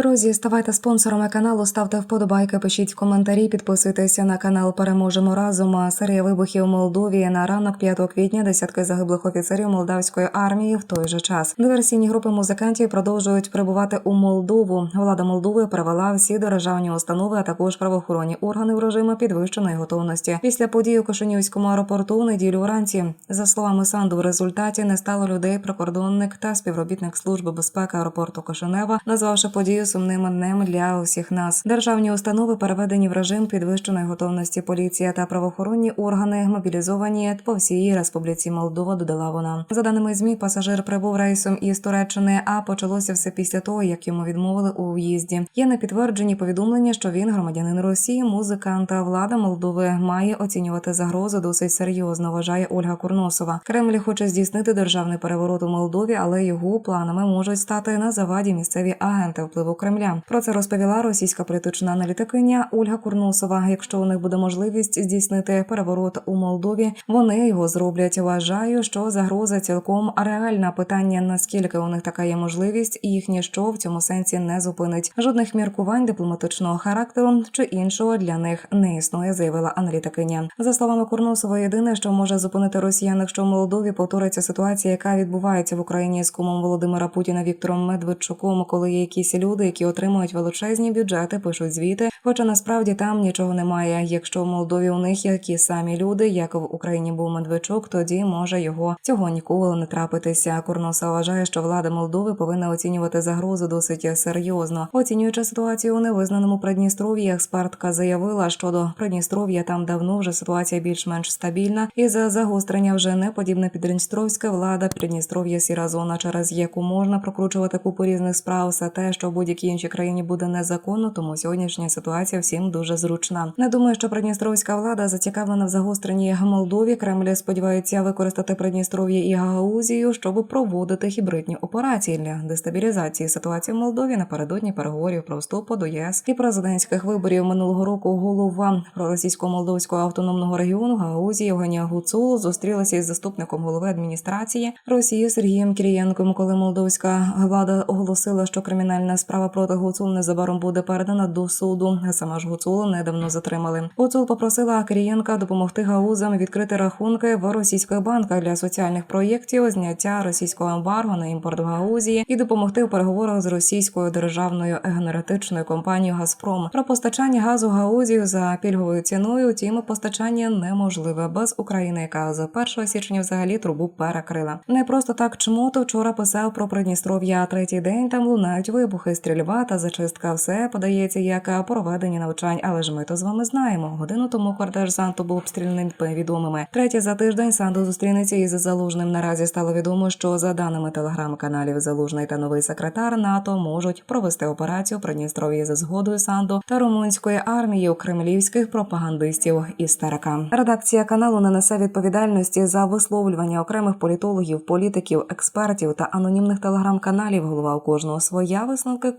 Друзі, ставайте спонсорами каналу, ставте вподобайки, пишіть коментарі, підписуйтеся на канал. Переможемо разом. Серія вибухів у Молдові на ранок 5 квітня. Десятки загиблих офіцерів молдавської армії в той же час. Диверсійні групи музикантів продовжують прибувати у Молдову. Влада Молдови перевела всі державні установи, а також правоохоронні органи в режими підвищеної готовності. Після подій у Кишинівському аеропорту неділю вранці, за словами Санду, в результаті не стало людей. Прикордонник та співробітник служби безпеки аеропорту Кишинева, назвавши подію сумним днем для усіх нас. Державні установи переведені в режим підвищеної готовності. Поліція та правоохоронні органи мобілізовані по всій республіці Молдова. Додала вона за даними змі. Пасажир прибув рейсом із Туреччини. А почалося все після того, як йому відмовили у в'їзді. Є непідтверджені повідомлення, що він громадянин Росії, музиканта. Влада Молдови має оцінювати загрозу досить серйозно. Вважає Ольга Курносова. Кремль хоче здійснити державний переворот у Молдові, але його планами можуть стати на заваді місцеві агенти впливу Кремля. Про це розповіла російська політична аналітикиня Ольга Курносова. Якщо у них буде можливість здійснити переворот у Молдові, вони його зроблять. Вважаю, що загроза цілком реальна. Питання наскільки у них така є можливість, і їх ніщо в цьому сенсі не зупинить. Жодних міркувань дипломатичного характеру чи іншого для них не існує, заявила аналітикиня. За словами Курносова, єдине, що може зупинити росіян, якщо в Молдові повториться ситуація, яка відбувається в Україні з кумом Володимира Путіна Віктором Медведчуком, коли є якісь люди, які отримують величезні бюджети, пишуть звіти. Хоча насправді там нічого немає. Якщо в Молдові у них такі самі люди, як в Україні був Медведчук, тоді може його цього ніколи не трапитися. Курноса вважає, що влада Молдови повинна оцінювати загрозу досить серйозно. Оцінюючи ситуацію у невизнаному Придністров'ї, експертка заявила, що до Придністров'я там давно вже ситуація більш-менш стабільна, і за загострення вже не подібна піддністровська влада. Придністров'я сіра зона, через яку можна прокручувати купу різних справ. Все те, що в будь-якій іншій країні буде незаконно, тому сьогоднішня ситуація всім дуже зручна. Не думаю, що Придністровська влада зацікавлена в загостренні Молдові. Кремль сподівається використати Придністров'я і Гагаузію, щоб проводити гібридні операції для дестабілізації ситуації в Молдові напередодні переговорів про вступу до ЄС і президентських виборів минулого року. Голова проросійсько-молдовського автономного регіону Гагаузії Євгенія Гуцул зустрілася із заступником голови адміністрації Росії Сергієм Кірієнком, коли молдовська влада оголосила, що кримінальна справа проти Гуцул незабаром буде передана до суду. Сама ж Гуцул недавно затримали. Гуцул попросила Кирієнка допомогти гаузам відкрити рахунки в російських банках для соціальних проєктів, зняття російського ембарго на імпорт в Гаузії і допомогти у переговорах з російською державною енергетичною компанією Газпром про постачання газу Гаузію за пільговою ціною. Тім постачання неможливе без України, яка з 1 січня взагалі трубу перекрила. Не просто так чмото вчора писав про Придністров'я. Третій день там лунають вибухи, стрільба та зачистка. Все подається як проведення навчань. Але ж ми то з вами знаємо. Годину тому квартеж Санту був обстріляний відомими. Третє за тиждень Санду зустрінеться із залужним. Наразі стало відомо, що за даними телеграм-каналів Залужний та новий секретар НАТО можуть провести операцію Придністров'ї за згодою Санду та румунської армії у кремлівських пропагандистів істерика. Редакція каналу не несе відповідальності за висловлювання окремих політологів, політиків, експертів та анонімних телеграм-каналів. Голова у кожного своя висновки